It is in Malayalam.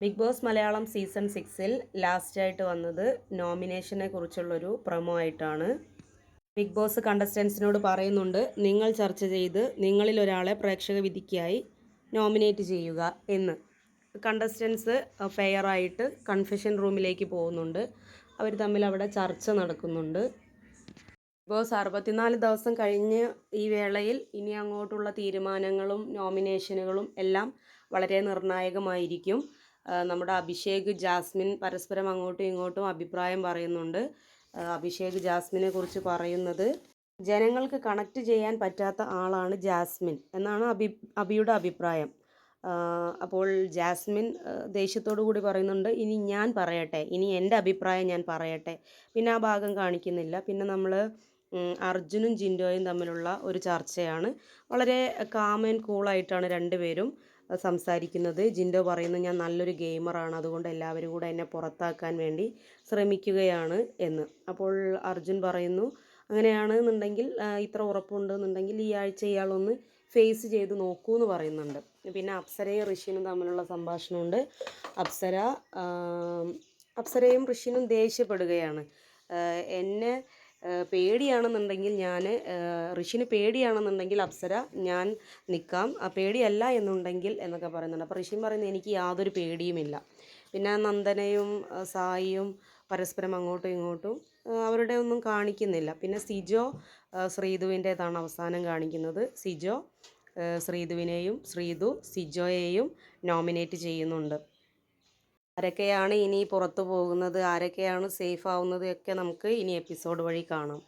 ബിഗ് ബോസ് മലയാളം സീസൺ സിക്സിൽ ലാസ്റ്റായിട്ട് വന്നത് നോമിനേഷനെ കുറിച്ചുള്ളൊരു പ്രൊമോ ആയിട്ടാണ്. ബിഗ് ബോസ് കണ്ടസ്റ്റൻസിനോട് പറയുന്നുണ്ട് നിങ്ങൾ ചർച്ച ചെയ്ത് നിങ്ങളിൽ ഒരാളെ പ്രേക്ഷക വിധിക്കായി നോമിനേറ്റ് ചെയ്യുക എന്ന്. കണ്ടസ്റ്റൻസ് ഫെയറായിട്ട് കൺഫെഷൻ റൂമിലേക്ക് പോകുന്നുണ്ട്. അവർ തമ്മിൽ അവിടെ ചർച്ച നടക്കുന്നുണ്ട്. ബിഗ് ബോസ് അറുപത്തിനാല് ദിവസം കഴിഞ്ഞ് ഈ വേളയിൽ ഇനി അങ്ങോട്ടുള്ള തീരുമാനങ്ങളും നോമിനേഷനുകളും എല്ലാം വളരെ നിർണായകമായിരിക്കും. നമ്മുടെ അഭിഷേക് ജാസ്മിൻ പരസ്പരം അങ്ങോട്ടും ഇങ്ങോട്ടും അഭിപ്രായം പറയുന്നുണ്ട്. അഭിഷേക് ജാസ്മിനെ കുറിച്ച് പറയുന്നത് ജനങ്ങൾക്ക് കണക്ട് ചെയ്യാൻ പറ്റാത്ത ആളാണ് ജാസ്മിൻ എന്നാണ് അഭി അഭിയുടെ അഭിപ്രായം. അപ്പോൾ ജാസ്മിൻ ദേഷ്യത്തോടു കൂടി പറയുന്നുണ്ട് ഇനി ഞാൻ പറയട്ടെ ഇനി എന്റെ അഭിപ്രായം ഞാൻ പറയട്ടെ പിന്നെ ആ ഭാഗം കാണിക്കുന്നില്ല. പിന്നെ നമ്മൾ അർജുനും ജിൻഡോയും തമ്മിലുള്ള ഒരു ചർച്ചയാണ്. വളരെ കാമൻ കൂളായിട്ടാണ് രണ്ടുപേരും സംസാരിക്കുന്നത്. ജിൻഡോ പറയുന്നു ഞാൻ നല്ലൊരു ഗെയിമറാണ്. അതുകൊണ്ട് എല്ലാവരും കൂടെ എന്നെ പുറത്താക്കാൻ വേണ്ടി ശ്രമിക്കുകയാണ് എന്ന്. അപ്പോൾ അർജുൻ പറയുന്നു അങ്ങനെയാണെന്നുണ്ടെങ്കിൽ ഇത്ര ഉറപ്പുണ്ടെന്നുണ്ടെങ്കിൽ ഈ ആഴ്ച ഇയാളൊന്ന് ഫേസ് ചെയ്ത് നോക്കൂ എന്ന് പറയുന്നുണ്ട്. പിന്നെ അപ്സരയും ഋഷിനും തമ്മിലുള്ള സംഭാഷണമുണ്ട്. അപ്സര അപ്സരയും ഋഷിനും ദേഷ്യപ്പെടുകയാണ്. എന്നെ പേടിയാണെന്നുണ്ടെങ്കിൽ ഞാൻ ഋഷിന് പേടിയാണെന്നുണ്ടെങ്കിൽ അപ്സര ഞാൻ നിൽക്കാം പേടിയല്ല എന്നുണ്ടെങ്കിൽ എന്നൊക്കെ പറയുന്നുണ്ട്. അപ്പോൾ ഋഷിൻ പറയുന്നത് എനിക്ക് യാതൊരു പേടിയുമില്ല. പിന്നെ നന്ദനയും സായിയും പരസ്പരം അങ്ങോട്ടും ഇങ്ങോട്ടും അവരുടെ ഒന്നും കാണിക്കുന്നില്ല. പിന്നെ സിജോ ശ്രീധുവിന്റേതാണ് അവസാനം കാണിക്കുന്നത്. സിജോ ശ്രീതുവിനെയും ശ്രീധു സിജോയെയും നോമിനേറ്റ് ചെയ്യുന്നുണ്ട്. ആരൊക്കെയാണ് ഇനി പുറത്തു പോകുന്നത് ആരൊക്കെയാണ് സേഫ് ആവുന്നത് ഒക്കെ നമുക്ക് ഇനി എപ്പിസോഡ് വഴി കാണാം.